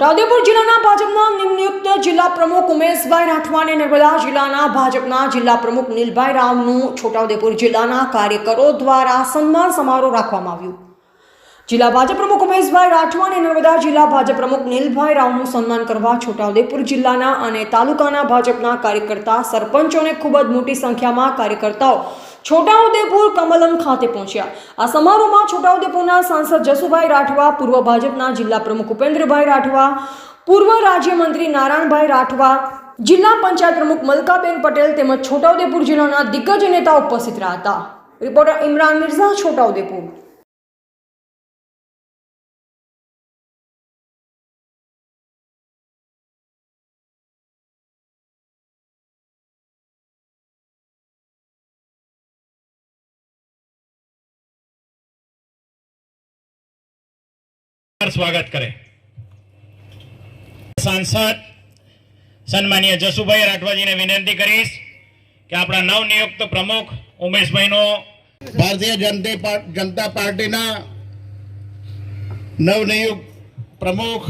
છોટાઉદેપુર જિલ્લાના ભાજપના નિમનિયુક્ત જિલ્લા પ્રમુખ ઉમેશભાઈ રાઠવાને નર્મદા જિલ્લાના ભાજપના જિલ્લા પ્રમુખ નીલભાઈ રાવનું છોટાઉદેપુર જિલ્લાના કાર્યકરો દ્વારા સન્માન સમારોહ રાખવામાં આવ્યું. જિલ્લા ભાજપ પ્રમુખ ઉમેશભાઈ રાઠવા નર્મદા જિલ્લા ભાજપ પ્રમુખ નીલભાઈ રાવનું સન્માન કરવા છોટાઉદેપુર જિલ્લાના અને તાલુકાના ભાજપના કાર્યકર્તા સરપંચોને ખૂબ જ મોટી સંખ્યામાં કાર્યકર્તાઓ છોટાઉદેપુર કમલમ ખાતે પહોંચ્યા. આ સમારોહમાં છોટાઉદેપુરના સાંસદ જસુભાઈ રાઠવા, પૂર્વ ભાજપના જિલ્લા પ્રમુખ ઉપેન્દ્રભાઈ રાઠવા, પૂર્વ રાજ્યમંત્રી નારાયણભાઈ રાઠવા, જિલ્લા પંચાયત પ્રમુખ મલકાબેન પટેલ તેમજ છોટાઉદેપુર જિલ્લાના દિગ્ગજ નેતા ઉપસ્થિત રહ્યા હતા. રિપોર્ટર ઇમરાન મિર્ઝા, છોટાઉદેપુર. સ્વાગત કરે. સાંસદ સન્માનીય જસુભાઈ રાઠવાજીને વિનંતી કરીશ કે આપણા નવનિયુક્ત પ્રમુખ ઉમેશભાઈનો ભારતીય જનતા પાર્ટીના નવનિયુક્ત પ્રમુખ